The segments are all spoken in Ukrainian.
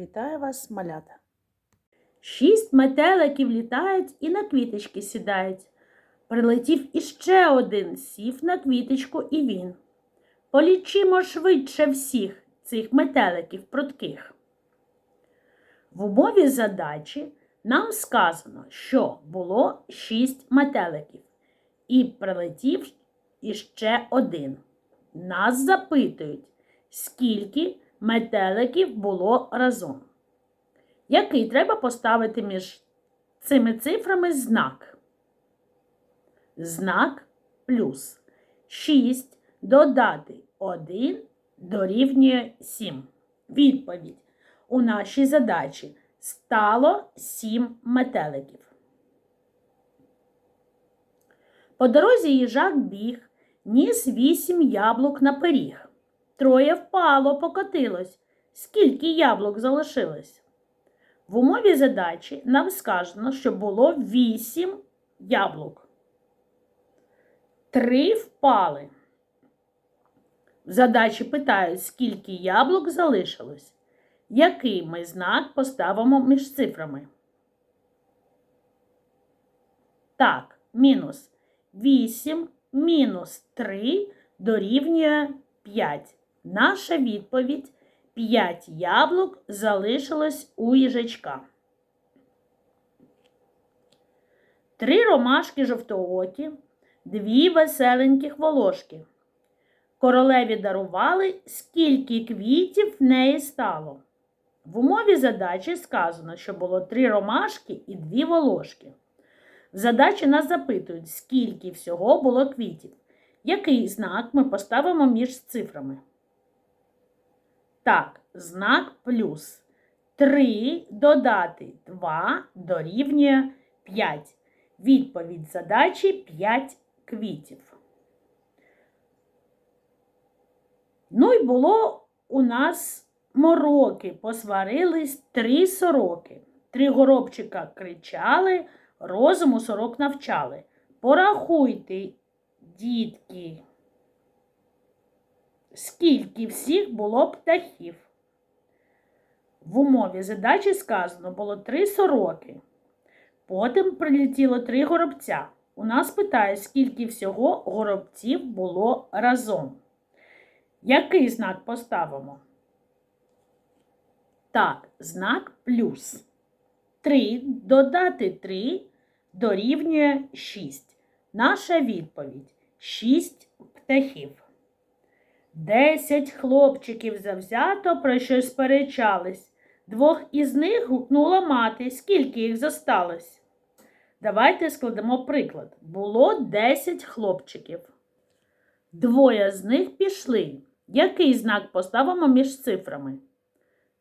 Вітаю вас, малята. Шість метеликів літають і на квіточки сідають. Прилетів іще один, сів на квіточку і він. Полічимо швидше всіх цих метеликів прутких. В умові задачі нам сказано, що було шість метеликів, і прилетів іще один. Нас запитують, скільки метеликів було разом. Який треба поставити між цими цифрами знак? Знак плюс 6 додати 1 дорівнює 7. Відповідь. У нашій задачі стало 7 метеликів. По дорозі їжак біг, ніс 8 яблук на пиріг. Троє впало, покотилось. Скільки яблук залишилось? В умові задачі нам сказано, що було 8 яблук. Три впали. В задачі питають, скільки яблук залишилось. Який ми знак поставимо між цифрами? Так, мінус 8 мінус 3 дорівнює 5. Наша відповідь 5 яблук залишилось у їжачка. Три ромашки жовтоокі, дві веселеньких волошки. Королеві дарували, скільки квітів в неї стало. В умові задачі сказано, що було три ромашки і дві волошки. В задачі нас запитують, скільки всього було квітів. Який знак ми поставимо між цифрами? Так, знак плюс. 3 додати 2 дорівнює 5. Відповідь задачі 5 квітів. Ну і було у нас мороки, посварились три сороки. Три горобчика кричали, розуму сорок навчали. Порахуйте, дітки, скільки всіх було птахів. В умові задачі сказано було три сороки. Потім прилетіло три горобця. У нас питає, скільки всього горобців було разом. Який знак поставимо? Так, знак плюс. 3 додати 3 дорівнює 6. Наша відповідь 6 птахів. Десять хлопчиків завзято про щось сперечались. Двох із них гукнула мати. Скільки їх зосталось? Давайте складемо приклад. Було 10 хлопчиків. Двоє з них пішли. Який знак поставимо між цифрами?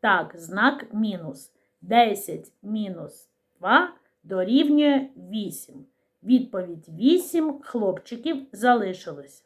Так, знак мінус. 10 мінус 2 дорівнює 8. Відповідь 8 хлопчиків залишилось.